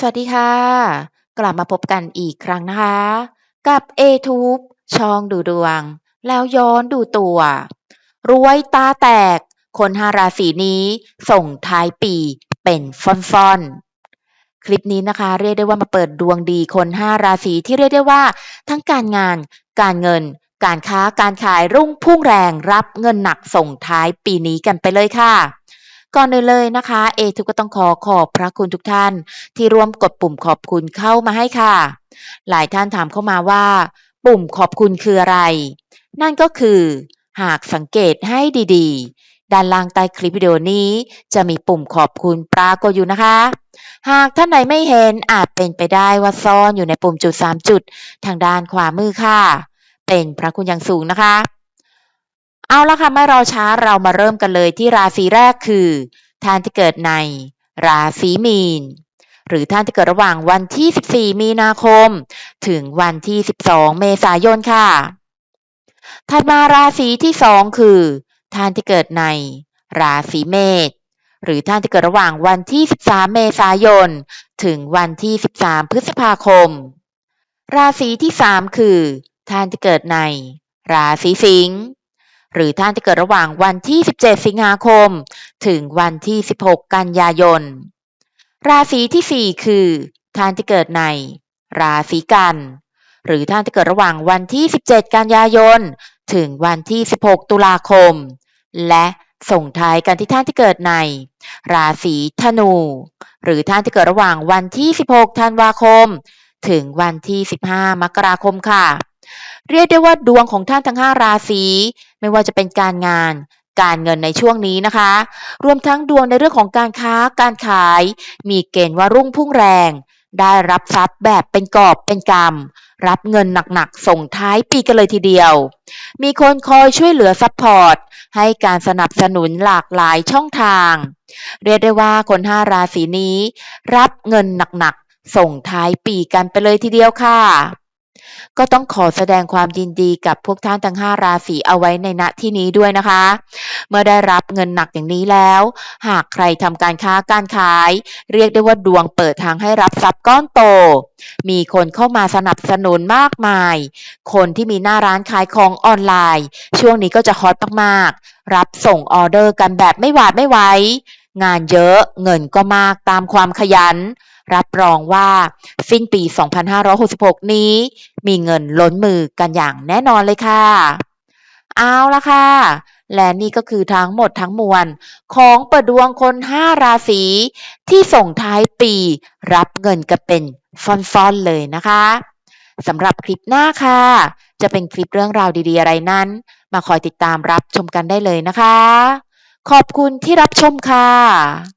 สวัสดีค่ะ กลับมาพบกันอีกครั้งนะคะ กับ a t u b e ช่องดูดวง แล้วย้อนดูตัว รวยตาแตก คนห้าราศีนี้ส่งท้ายปีเป็นฟ่อนๆคลิปนี้นะคะ เรียกได้ว่ามาเปิดดวงดีคนห้าราศีที่เรียกได้ว่า ทั้งการงาน การเงิน การค้าการขายรุ่งพุ่งแรงรับเงินหนักส่งท้ายปีนี้กันไปเลยค่ะ ก่อนอื่นเลยนะคะ เอทุกก็ต้องขอขอบพระคุณทุกท่าน ที่ร่วมกดปุ่มขอบคุณเข้ามาให้ค่ะ หลายท่านถามเข้ามาว่า ปุ่มขอบคุณคืออะไร นั่นก็คือ หากสังเกตให้ดีๆ ด้านล่างใต้คลิปวิดีโอนี้ จะมีปุ่มขอบคุณปรากฏอยู่นะคะ หากท่านไหนไม่เห็นอาจเป็นไปได้ว่าซ่อนอยู่ในปุ่มจุด 3 จุด ทางด้านขวามือค่ะ เป็นพระคุณอย่างสูงนะคะ เอาละค่ะไม่รอช้าเรามาเริ่มกันเลยที่ราศีแรกคือท่านที่เกิดในราศีมีน หรือท่านที่เกิดระหว่างวันที่ 14 มีนาคม ถึงวันที่ 12 เมษายนค่ะ ถัดมาราศีที่ 2 คือท่านที่เกิดในราศีเมษหรือท่านที่เกิดระหว่างวันที่ 13 เมษายน ถึงวันที่ 13 พฤษภาคม ราศีที่ 3 คือท่านที่เกิดในราศีสิงห์ หรือท่านที่เกิดระหว่างวันที่ 17 สิงหาคม ถึงวันที่ 16 กันยายน ราศีที่ 4 คือ ท่านที่เกิดใน ราศีกัน หรือท่านที่เกิดระหว่างวันที่ 17 กันยายน ถึงวันที่ 16 ตุลาคม และส่งท้ายกันที่ท่านที่เกิดใน ราศีธนู หรือท่านที่เกิดระหว่างวันที่ 16 ธันวาคม ถึงวันที่ 15 มกราคมค่ะ เรียกได้ว่าดวงของท่านทั้ง 5 ราศีไม่ว่าจะเป็นการงาน การเงินในช่วงนี้นะคะ รวมทั้งดวงในเรื่องของการค้าการขาย มีเกณฑ์ว่ารุ่งพุ่งแรง ได้รับทรัพย์แบบเป็นกอบเป็นกำรับเงินหนักๆส่งท้ายปีกันเลยทีเดียว มีคนคอยช่วยเหลือซัพพอร์ตให้การสนับสนุนหลากหลายช่องทาง เรียกได้ว่าคนห้าราศีนี้ รับเงินหนักๆส่งท้ายปีกันไปเลยทีเดียวค่ะ ก็ต้องขอแสดงความยินดีกับพวกท่านทั้ง 5 ราศีเอาไว้ในณที่นี้ด้วยนะคะ เมื่อได้รับเงินหนักอย่างนี้แล้ว หากใครทำการค้าการขาย เรียกได้ว่าดวงเปิดทางให้รับทรัพย์ก้อนโต มีคนเข้ามาสนับสนุนมากมาย คนที่มีหน้าร้านขายของออนไลน์ ช่วงนี้ก็จะฮอตมากๆ รับส่งออเดอร์กันแบบไม่หวาดไม่ไหวงานเยอะเงินก็มากตามความขยัน รับรองว่าสิ้นปี 2566 นี้ มีเงินล้นมือกันอย่างแน่นอนเลยค่ะ เอาละค่ะ และนี่ก็คือทั้งหมดทั้งมวล ของเปิดดวงคน 5 ราศีที่ส่งท้ายปี รับเงินกันเป็นฟ่อนๆเลยนะคะสำหรับคลิปหน้าค่ะ จะเป็นคลิปเรื่องราวดีๆอะไรนั้น มาคอยติดตามรับชมกันได้เลยนะคะ ขอบคุณที่รับชมค่ะ